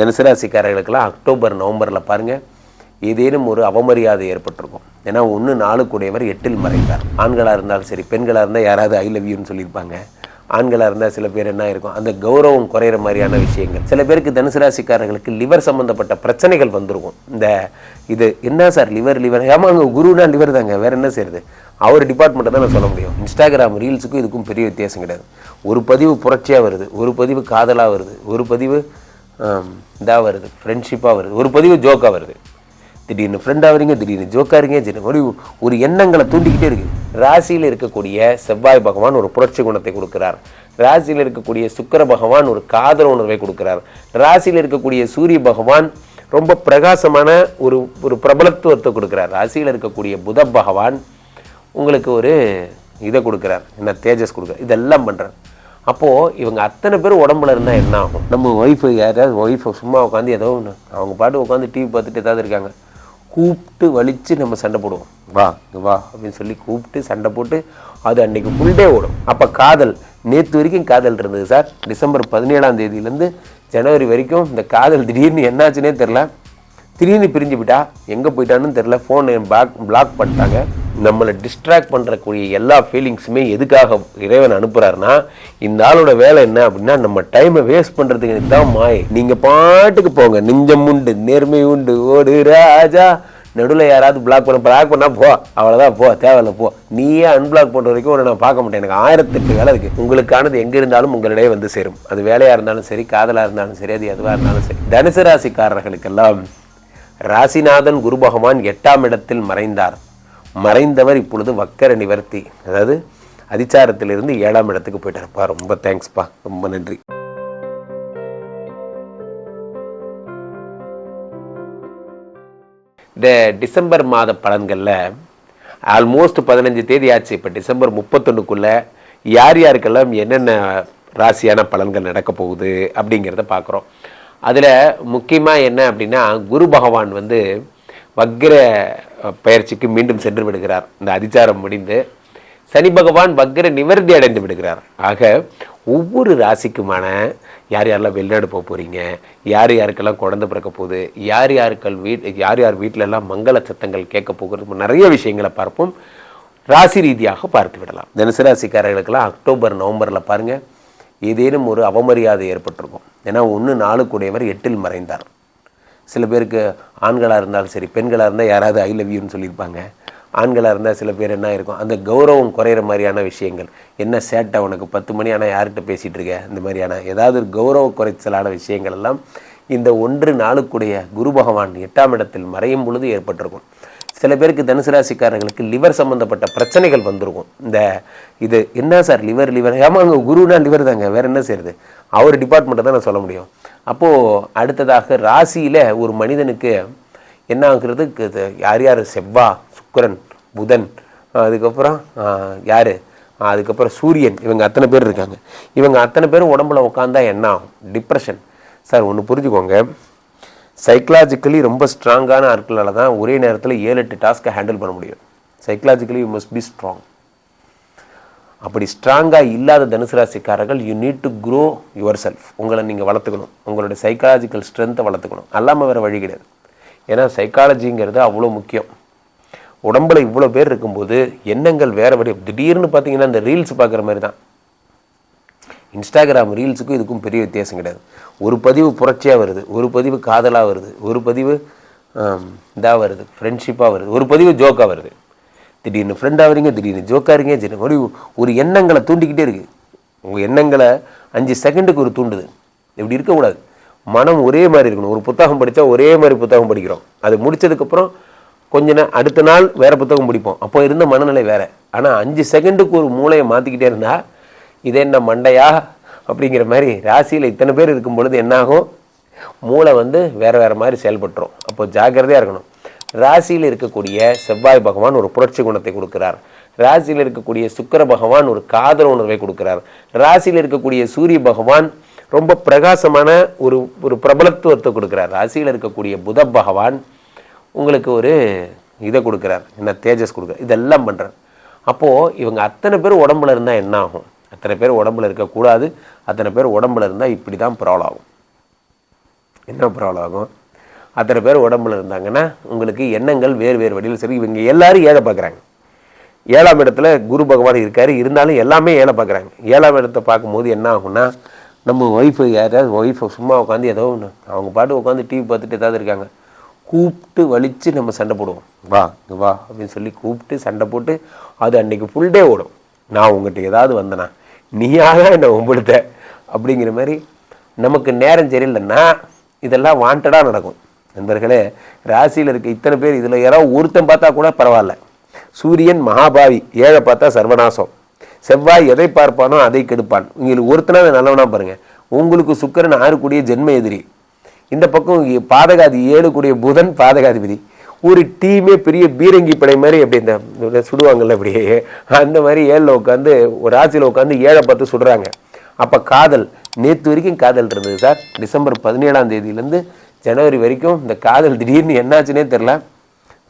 தனுசுராசிக்காரர்களுக்கெல்லாம் October நவம்பரில் பாருங்கள் ஏதேனும் ஒரு அவமரியாதை ஏற்பட்டிருக்கும். ஏன்னா ஒன்று நாளுக்குடையவர் எட்டில் மறைந்தார். ஆண்களாக இருந்தாலும் சரி பெண்களாக இருந்தால் யாராவது ஐ லவ் யூன்னு சொல்லியிருப்பாங்க. ஆண்களாக இருந்தால் சில பேர் என்ன இருக்கும் அந்த கௌரவம் குறையிற மாதிரியான விஷயங்கள். சில பேருக்கு தனுசு ராசிக்காரர்களுக்கு லிவர் சம்மந்தப்பட்ட பிரச்சனைகள் வந்திருக்கும். இந்த இது என்ன சார் லிவர் லிவர்? ஏமா அங்கே குருனா லிவர் தாங்க வேறு என்ன செய்யுது அவர் டிபார்ட்மெண்ட்டை தான் நான் சொல்ல முடியும். இன்ஸ்டாகிராம் ரீல்ஸுக்கும் இதுக்கும் பெரிய வித்தியாசம் கிடையாது. ஒரு பதிவு புரட்சியாக வருது ஒரு பதிவு காதலாக வருது ஒரு பதிவு இதாக வருது. ஃப்ரெண்ட்ஷிப்பாக வருது. ஒரு பதிவு ஜோக்காக வருது. திடீர்னு ஃப்ரெண்டாக வரீங்க திடீர்னு ஜோக்காருங்க திடீர்னு ஒரு ஒரு எண்ணங்களை தூண்டிக்கிட்டே இருக்குது ராசியில் இருக்கக்கூடிய செவ்வாய் பகவான் ஒரு புரட்சி குணத்தை கொடுக்கிறார். ராசியில் இருக்கக்கூடிய சுக்கர பகவான் ஒரு காதல் உணர்வை கொடுக்கிறார். ராசியில் இருக்கக்கூடிய சூரிய பகவான் ரொம்ப பிரகாசமான ஒரு ஒரு பிரபலத்துவத்தை கொடுக்குறார். ராசியில் இருக்கக்கூடிய புத பகவான் உங்களுக்கு ஒரு இதை கொடுக்குறார். என்ன தேஜஸ் கொடுக்குறார். இதெல்லாம் பண்ணுறார் அப்போது இவங்க அத்தனை பேர் உடம்புல இருந்தால் என்ன ஆகும்? நம்ம ஒய்ஃபு யாராவது ஒய்ஃபை சும்மா உட்காந்து ஏதோ ஒன்று அவங்க பாட்டு உட்காந்து டிவி பார்த்துட்டு ஏதாவது இருக்காங்க. கூப்பிட்டு வலிச்சு நம்ம சண்டை போடுவோம். வா வா அப்படின்னு சொல்லி கூப்பிட்டு சண்டை போட்டு அது அன்னைக்கு ஃபுல்டே ஓடும். அப்போ காதல் நேற்று வரைக்கும் காதல் இருந்தது சார். டிசம்பர் பதினேழாம் தேதியிலேருந்து ஜனவரி வரைக்கும் இந்த காதல் திடீர்னு என்னாச்சுன்னே தெரில திடீர்னு பிரிஞ்சு விட்டா எங்கே போயிட்டான்னு தெரில ஃபோனை பேக் பிளாக் பண்ணிட்டாங்க. நம்மளை டிஸ்ட்ராக்ட் பண்ணுறக்கூடிய எல்லா ஃபீலிங்ஸுமே எதுக்காக இறைவன் அனுப்புகிறாருன்னா இந்த ஆளோட வேலை என்ன அப்படின்னா நம்ம டைமை வேஸ்ட் பண்ணுறதுக்கு தான் மாய். நீங்கள் பாட்டுக்கு போங்க. நெஞ்சம் உண்டு நேர்மை உண்டு. ஓடு ராஜா. நடுவில் யாராவது பிளாக் பண்ண பிளாக் பண்ணால் போ. அவ்வளோதான் போ. தேவையில்ல போ. நீயே அன்பிளாக் பண்ணுற வரைக்கும் ஒரு நான் பார்க்க மாட்டேன். எனக்கு ஆயிரத்தெட்டு வேலை இருக்குது உங்களுக்கானது எங்கே இருந்தாலும் உங்களிடையே வந்து சேரும். அது வேலையாக இருந்தாலும் சரி காதலாக இருந்தாலும் சரி அது எதுவாக இருந்தாலும் சரி. தனுசு ராசிக்காரர்களுக்கெல்லாம் ராசிநாதன் குரு பகவான் எட்டாம் இடத்தில் மறைந்தார். மறைந்தவர் இப்பொழுது வக்கர நிவர்த்தி. அதாவது அதிச்சாரத்திலிருந்து ஏழாம் இடத்துக்கு போயிட்டார்ப்பா ரொம்ப தேங்க்ஸ்ப்பா ரொம்ப நன்றி. இந்த டிசம்பர் மாத பலன்களில் ஆல்மோஸ்ட் பதினஞ்சு தேதி ஆச்சு இப்போ டிசம்பர் முப்பத்தொன்னுக்குள்ளே யார் யாருக்கெல்லாம் என்னென்ன ராசியான பலன்கள் நடக்க போகுது அப்படிங்கிறத பார்க்குறோம் அதில் முக்கியமாக என்ன அப்படின்னா குரு பகவான் வந்து வக்ர பயிற்சிக்கு மீண்டும் சென்று விடுகிறார். இந்த அதிச்சாரம் முடிந்து சனி பகவான் வக்ர நிவர்த்தி அடைந்து விடுகிறார். ஆக ஒவ்வொரு ராசிக்குமான யார் யாரெல்லாம் வெளிநாடு போக போகிறீங்க யார் யாருக்கெல்லாம் குழந்த பிறக்க போகுது யார் யாருக்கள் வீட் யார் யார் வீட்டிலெல்லாம் மங்கள சத்தங்கள் கேட்க போகிறது நிறைய விஷயங்களை பார்ப்போம். ராசி ரீதியாக பார்த்து விடலாம். தனுசு ராசிக்காரர்களுக்கெல்லாம் அக்டோபர் நவம்பரில் பாருங்கள் ஏதேனும் ஒரு அவமரியாதை ஏற்பட்டிருக்கும். ஏன்னா ஒன்று நாளுக்குடையவர் எட்டில் மறைந்தார். சில பேருக்கு ஆண்களாக இருந்தாலும் சரி பெண்களாக இருந்தால் யாராவது ஐ லவ் யூன்னு சொல்லியிருப்பாங்க. ஆண்களாக இருந்தால் சில பேர் என்ன இருக்கும் அந்த கௌரவம் குறையிற மாதிரியான விஷயங்கள். என்ன சேட்டை உனக்கு? பத்து மணி ஆனால் யார்கிட்ட பேசிகிட்டு இருக்க? இந்த மாதிரியான ஏதாவது ஒரு கௌரவ குறைச்சலான விஷயங்கள் எல்லாம் இந்த ஒன்று நாளுக்குடைய குரு பகவான் எட்டாம் இடத்தில் மறையும் பொழுது ஏற்பட்டிருக்கும். சில பேருக்கு தனுசு ராசிக்காரர்களுக்கு லிவர் சம்மந்தப்பட்ட பிரச்சனைகள் வந்திருக்கும். இந்த இது என்ன சார் லிவர் லிவர்? ஆமாங்க குருனா லிவர் தாங்க வேறு என்ன செய்யுது அவர் டிபார்ட்மெண்ட்டை தான் நான் சொல்ல முடியும். அப்போது அடுத்ததாக ராசியில் ஒரு மனிதனுக்கு என்ன ஆகுறது யார் யார்? செவ்வா சுக்கரன் புதன் அதுக்கப்புறம் யார்? அதுக்கப்புறம் சூரியன். இவங்க அத்தனை பேர் இருக்காங்க. இவங்க அத்தனை பேரும் உடம்புல உட்காந்தா என்ன ஆகும்? டிப்ரெஷன் சார் ஒன்று புரிஞ்சுக்கோங்க. சைக்கலாஜிக்கலி ரொம்ப ஸ்ட்ராங்கான ஆட்களால் தான் ஒரே நேரத்தில் ஏழு எட்டு டாஸ்க்கை ஹேண்டில் பண்ண முடியும். Psychologically you must be strong அப்படி ஸ்ட்ராங்காக இல்லாத தனுசு ராசிக்காரர்கள் you need to grow yourself உங்களை நீங்கள் வளர்த்துக்கணும். உங்களுடைய சைக்காலஜிக்கல் ஸ்ட்ரென்த்தை வளர்த்துக்கணும். அல்லாமல் வேறு வழி கிடையாது. ஏன்னா சைக்காலஜிங்கிறது அவ்வளோ முக்கியம். உடம்புல இவ்வளோ பேர் இருக்கும்போது எண்ணங்கள் வேறு வழி. திடீர்னு பார்த்தீங்கன்னா இந்த ரீல்ஸ் பார்க்குற மாதிரி தான். இன்ஸ்டாகிராம் ரீல்ஸுக்கும் இதுக்கும் பெரிய வித்தியாசம் கிடையாது. ஒரு பதிவு புரட்சியாக வருது ஒரு பதிவு காதலாக வருது ஒரு பதிவு இதாக வருது ஃப்ரெண்ட்ஷிப்பாக வருது ஒரு பதிவு ஜோக்காக வருது. திடீர்னு ஃப்ரெண்டாக வரீங்க திடீர்னு ஜோக்காருங்க திடீர்னு ஒரு ஒரு எண்ணங்களை தூண்டிக்கிட்டே இருக்குது உங்கள் எண்ணங்களை அஞ்சு செகண்டுக்கு ஒரு தூண்டுது. இப்படி இருக்கக்கூடாது. மனம் ஒரே மாதிரி இருக்கணும். ஒரு புத்தகம் படித்தா ஒரே மாதிரி புத்தகம் படிக்கிறோம். அது முடிச்சதுக்கப்புறம் கொஞ்ச நேரம் அடுத்த நாள் வேறு புத்தகம் படிப்போம். அப்போ இருந்த மனநிலை வேறு. ஆனால் அஞ்சு செகண்டுக்கு ஒரு மூளையை மாற்றிக்கிட்டே இருந்தால் இது என்ன மண்டையா? அப்படிங்கிற மாதிரி ராசியில் இத்தனை பேர் இருக்கும் பொழுது என்னாகும்? மூளை வந்து வேறு வேறு மாதிரி செயல்பட்டுரும். அப்போ ஜாக்கிரதையாக இருக்கணும். ராசியில் இருக்கக்கூடிய செவ்வாய் பகவான் ஒரு புரட்சி குணத்தை கொடுக்கிறார். ராசியில் இருக்கக்கூடிய சுக்கிர பகவான் ஒரு காதல் உணர்வை கொடுக்கிறார். ராசியில் இருக்கக்கூடிய சூரிய பகவான் ரொம்ப பிரகாசமான ஒரு ஒரு பிரபலத்துவத்தை கொடுக்குறார். ராசியில் இருக்கக்கூடிய புத பகவான் உங்களுக்கு ஒரு இதை கொடுக்குறார். என்ன தேஜஸ் கொடுக்குறார். இதெல்லாம் பண்ணுறார் அப்போது இவங்க அத்தனை பேர் உடம்புல இருந்தால் என்ன ஆகும் அத்தனை பேர் உடம்புல இருக்கக்கூடாது. அத்தனை பேர் உடம்புல இருந்தால் இப்படி தான் ப்ராப்ளம் ஆகும். என்ன ப்ராப்ளம் ஆகும்? அத்தனை பேர் உடம்புல இருந்தாங்கன்னா உங்களுக்கு எண்ணங்கள் வேறு வேறு வழியில் சரி இவங்க எல்லாரும் ஏழை பார்க்குறாங்க. ஏழாம் இடத்துல குரு பகவான் இருக்கார். இருந்தாலும் எல்லாமே ஏழை பார்க்குறாங்க. ஏழாம் இடத்தை பார்க்கும்போது என்ன ஆகும்னா நம்ம ஒய்ஃபு யாராவது ஒய்ஃபை சும்மா உட்காந்து ஏதோ ஒன்று அவங்க பாட்டு உட்காந்து டிவி பார்த்துட்டு ஏதாவது இருக்காங்க. கூப்பிட்டு வலித்து நம்ம சண்டை போடுவோம். வா வா அப்படின்னு சொல்லி கூப்பிட்டு சண்டை போட்டு அது அன்றைக்கி ஃபுல் டே ஓடும். நான் உங்கள்கிட்ட ஏதாவது வந்தேனா நீயாக என்னை உம்பிடுத்த அப்படிங்கிற மாதிரி நமக்கு நேரம் சரியில்லைன்னா இதெல்லாம் வாண்டடாக நடக்கும். நண்பர்களே ராசியில் இருக்க இத்தனை பேர் இதில் யாராவது ஒருத்தன் பார்த்தா கூட பரவாயில்ல. சூரியன் மகாபாவி ஏழை பார்த்தா சர்வநாசம். செவ்வாய் எதை பார்ப்பானோ அதை கெடுப்பான். உங்களுக்கு ஒருத்தனாவது நல்லவனா பாருங்க. உங்களுக்கு சுக்கிரன் ஆறுக்கூடிய ஜென்ம எதிரி. இந்த பக்கம் பாதகாதி ஏழு கூடிய புதன் பாதகாதிபதி. ஒரு டீமே பெரிய பீரங்கி படை மாதிரி அப்படி இந்த சுடுவாங்கள்ல சுடுவாங்கல்ல அப்படியே அந்த மாதிரி ஏழில் உட்காந்து ஒரு ராசியில் உட்காந்து ஏழை பார்த்து சுடுறாங்க. அப்போ காதல் நேற்று வரைக்கும் காதல் இருந்தது சார். டிசம்பர் பதினேழாம் தேதியிலேருந்து ஜனவரி வரைக்கும் இந்த காதல் திடீர்னு என்னாச்சுன்னே தெரில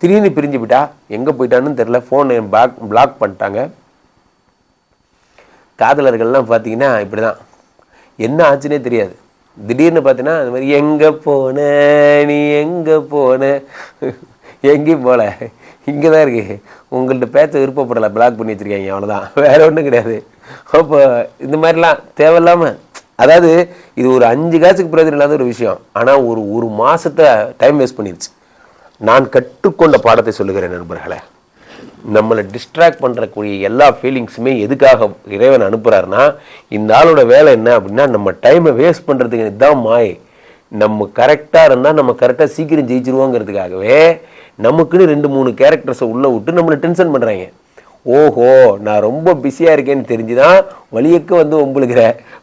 திடீர்னு பிரிஞ்சு போயிட்டா எங்கே போயிட்டான்னு தெரில ஃபோன் பிளாக் பிளாக் பண்ணிட்டாங்க. காதலர்கள்லாம் பார்த்தீங்கன்னா இப்படி தான் என்ன ஆச்சுன்னே தெரியாது. திடீர்னு பார்த்தீங்கன்னா அது மாதிரி எங்கே போன? நீ எங்கே போன? எங்கேயும் போகல. இங்கே தான் இருக்குது உங்கள்கிட்ட பேச்ச விருப்பப்படலை. பிளாக் பண்ணி வச்சுருக்காங்க. அவ்வளோதான் வேறு ஒன்றும் கிடையாது. அப்போ இந்த மாதிரிலாம் தேவையில்லாமல் அதாவது இது ஒரு அஞ்சு காசுக்கு பிரயோஜனம் இல்லாத ஒரு விஷயம். ஆனால் ஒரு ஒரு மாதத்தை டைம் வேஸ்ட் பண்ணிடுச்சு நான் கற்றுக்கொண்ட பாடத்தை சொல்லுகிறேன் நண்பர்களே. நம்மளை டிஸ்ட்ராக்ட் பண்ணுறக்கூடிய எல்லா ஃபீலிங்ஸுமே எதுக்காக இறைவன் அனுப்புகிறாருன்னா இந்த ஆளோட வேலை என்ன அப்படின்னா நம்ம டைமை வேஸ்ட் பண்ணுறதுக்கு இதுதான் மாய். நம்ம கரெக்டாக இருந்தால் நம்ம கரெக்டாக சீக்கிரம் ஜெயிச்சிருவோங்கிறதுக்காகவே நமக்குன்னு ரெண்டு மூணு கேரக்டர்ஸை உள்ளே விட்டு நம்மளை டென்ஷன் பண்ணுறாங்க ஓஹோ நான் ரொம்ப பிஸியாக இருக்கேன்னு தெரிஞ்சுதான் வழியக்கு வந்து உங்களுக்கிற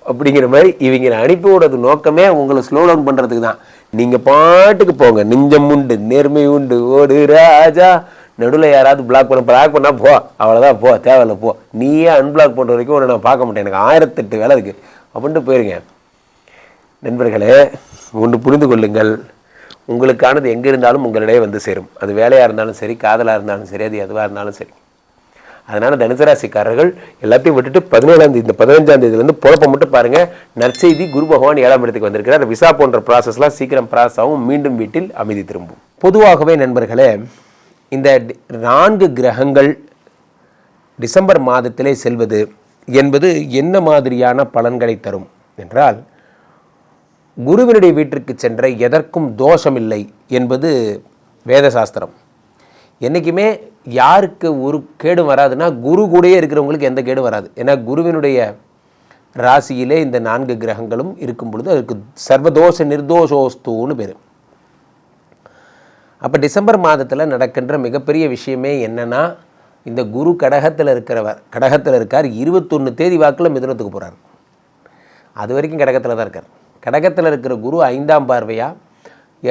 அப்படிங்கிற மாதிரி இவங்க அனுப்பி விடுறது நோக்கமே உங்களை ஸ்லோ டவுன் பண்ணுறதுக்கு தான். நீங்கள் பாட்டுக்கு போங்க. நெஞ்சம் உண்டு நேர்மை உண்டு. ஓடு ராஜா. நடுவில் யாராவது பிளாக் பண்ண பிளாக் பண்ணால் போ. அவ்வளோதான் போ. தேவையில்ல போ. நீயே அன்பிளாக் பண்ணுற வரைக்கும் ஒன்று நான் பார்க்க மாட்டேன். எனக்கு ஆயிரத்தெட்டு வேலை இருக்குது அப்படின்ட்டு போயிருங்க. நண்பர்களே ஒன்று புரிந்து கொள்ளுங்கள். உங்களுக்கானது எங்கே இருந்தாலும் உங்களிடையே வந்து சேரும். அது வேலையாக இருந்தாலும் சரி காதலாக இருந்தாலும் சரி அது எதுவாக இருந்தாலும் சரி. அதனால் தனுசராசிக்காரர்கள் எல்லாத்தையும் விட்டுட்டு பதினேழாம் தேதி இந்த பதினஞ்சாம் தேதியிலேருந்து பொழப்ப மட்டும் பாருங்கள் நற்செய்தி குரு பகவான் ஏழாம் இடத்துக்கு வந்திருக்கிறார். விசா போன்ற ப்ராசஸ்லாம் சீக்கிரம் ப்ராசஸ் ஆகும். மீண்டும் வீட்டில் அமைதி திரும்பும். பொதுவாகவே நண்பர்களே இந்த நான்கு கிரகங்கள் டிசம்பர் மாதத்திலே செல்வது என்பது என்ன மாதிரியான பலன்களை தரும்? என்றால் குருவினுடைய வீட்டிற்கு சென்ற எதற்கும் தோஷமில்லை என்பது வேத சாஸ்திரம் என்றைக்குமே யாருக்கு ஒரு கேடு வராதுன்னா குரு கூடயே இருக்கிறவங்களுக்கு எந்த கேடும் வராது. ஏன்னா குருவினுடைய ராசியிலே இந்த நான்கு கிரகங்களும் இருக்கும் பொழுது அதுக்கு சர்வதோஷ நிர்தோஷோஸ்தூன்னு பேர். அப்போ டிசம்பர் மாதத்தில் நடக்கின்ற மிகப்பெரிய விஷயமே என்னன்னா இந்த குரு கடகத்தில் இருக்கிறவர் கடகத்தில் இருக்கார் இருபத்தொன்று தேதி வாக்கில் மிதுனத்துக்கு போகிறார் அது வரைக்கும் கடகத்தில் தான் இருக்கார். கடகத்தில் இருக்கிற குரு ஐந்தாம் பார்வையா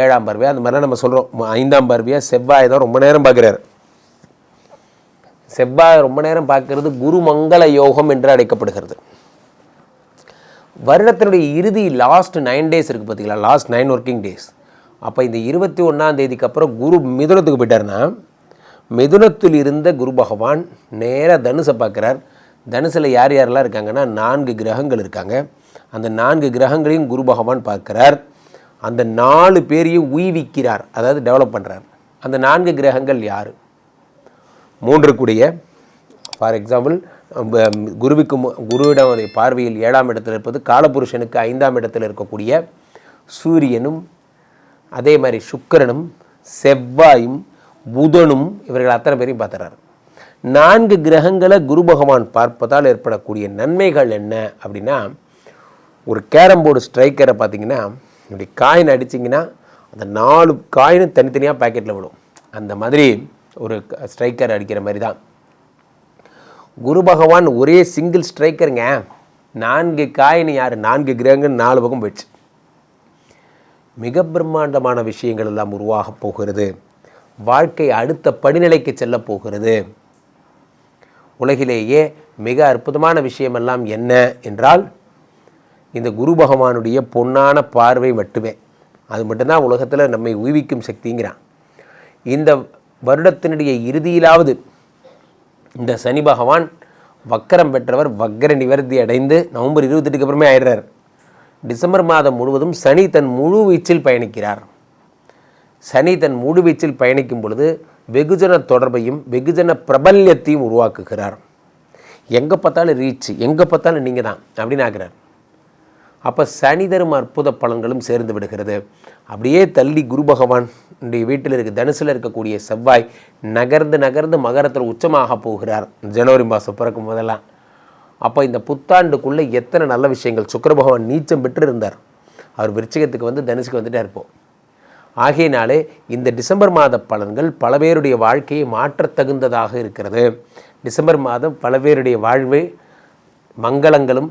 ஏழாம் பார்வையா? அந்த மாதிரிலாம் நம்ம சொல்கிறோம் ஐந்தாம் பார்வையா செவ்வாய் தான் ரொம்ப நேரம் பார்க்குறாரு. செவ்வாய் ரொம்ப நேரம் பார்க்கறது குரு மங்கள யோகம் என்று அழைக்கப்படுகிறது. வருடத்தினுடைய இறுதி லாஸ்ட் நைன் டேஸ் இருக்குது பார்த்தீங்களா லாஸ்ட் நைன் ஒர்க்கிங் டேஸ் அப்போ இந்த இருபத்தி ஒன்றாம் தேதிக்கு அப்புறம் குரு மிதுனத்துக்கு போயிட்டாருன்னா மிதுனத்தில் இருந்த குரு பகவான் நேராக தனுசை பார்க்குறார். தனுசில் யார் யாரெல்லாம் இருக்காங்கன்னா நான்கு கிரகங்கள் இருக்காங்க. அந்த நான்கு கிரகங்களையும் குரு பகவான் பார்க்கிறார். அந்த நாலு பேரையும் உய்விக்கிறார். அதாவது டெவலப் பண்ணுறார் அந்த நான்கு கிரகங்கள் யார்? மூன்று கூடிய ஃபார் எக்ஸாம்பிள் குருவிக்கு குருவிடம் பார்வையில் ஏழாம் இடத்தில் இருப்பது காலபுருஷனுக்கு ஐந்தாம் இடத்தில் இருக்கக்கூடிய சூரியனும் அதே மாதிரி சுக்கிரனும் செவ்வாயும் புதனும் இவர்கள் அத்தனை பேரையும் பார்த்துறாரு நான்கு கிரகங்களை குரு பகவான் பார்ப்பதால் ஏற்படக்கூடிய நன்மைகள் என்ன அப்படின்னா ஒரு கேரம் போர்டு ஸ்ட்ரைக்கரை பார்த்தீங்கன்னா இப்படி காயின் அடிச்சிங்கன்னா அந்த நாலு காயினும் தனித்தனியாக பேக்கெட்டில் விடும் அந்த மாதிரி ஒரு ஸ்ட்ரைக்கர் அடிக்கிற மாதிரி தான். குரு பகவான் ஒரே சிங்கிள் ஸ்ட்ரைக்கருங்க நான்கு காயின் யார்? நான்கு கிரகங்கள் நாலு பக்கம் போயிடுச்சு. மிக பிரம்மாண்டமான விஷயங்கள் எல்லாம் உருவாக போகிறது. வாழ்க்கை அடுத்த படிநிலைக்கு செல்லப் போகிறது. உலகிலேயே மிக அற்புதமான விஷயமெல்லாம் என்ன என்றால் இந்த குரு பகவானுடைய பொன்னான பார்வை மட்டுமே. அது மட்டும்தான் உலகத்தில் நம்மை ஊவிக்கும் சக்திங்கிறான். இந்த வருடத்தினுடைய இறுதியிலாவது இந்த சனி பகவான் வக்கரம் பெற்றவர் வக்கர நிவர்த்தி அடைந்து நவம்பர் இருபத்தெட்டுக்கு அப்புறமே ஆயிடுறார். டிசம்பர் மாதம் முழுவதும் சனி தன் முழு வீச்சில் பயணிக்கிறார். சனி தன் முழு வீச்சில் பயணிக்கும் பொழுது வெகுஜன தொடர்பையும் வெகுஜன பிரபல்யத்தையும் உருவாக்குகிறார். எங்கே பார்த்தாலும் ரீச் எங்கே பார்த்தாலும் நீங்கள் தான் அப்படின்னு ஆகிறார் அப்போ சனி தரும் அற்புத பலன்களும் சேர்ந்து விடுகிறது. அப்படியே தள்ளி குரு பகவான் உடைய வீட்டில் இருக்க தனுசில் இருக்கக்கூடிய செவ்வாய் நகர்ந்து நகர்ந்து மகரத்தில் உச்சமாக போகிறார். ஜனவரி மாதம் பிறக்கும் போதெல்லாம். அப்போ இந்த புத்தாண்டுக்குள்ளே எத்தனை நல்ல விஷயங்கள். சுக்கர பகவான் நீச்சம் பெற்று இருந்தார் அவர் விருச்சிகத்துக்கு வந்து தனுசுக்கு வந்துட்டே இருப்போம் ஆகையினாலே இந்த டிசம்பர் மாத பலன்கள் பல பேருடைய வாழ்க்கையை மாற்றத் தகுந்ததாக இருக்கிறது. டிசம்பர் மாதம் பல பேருடைய வாழ்வு மங்களங்களும்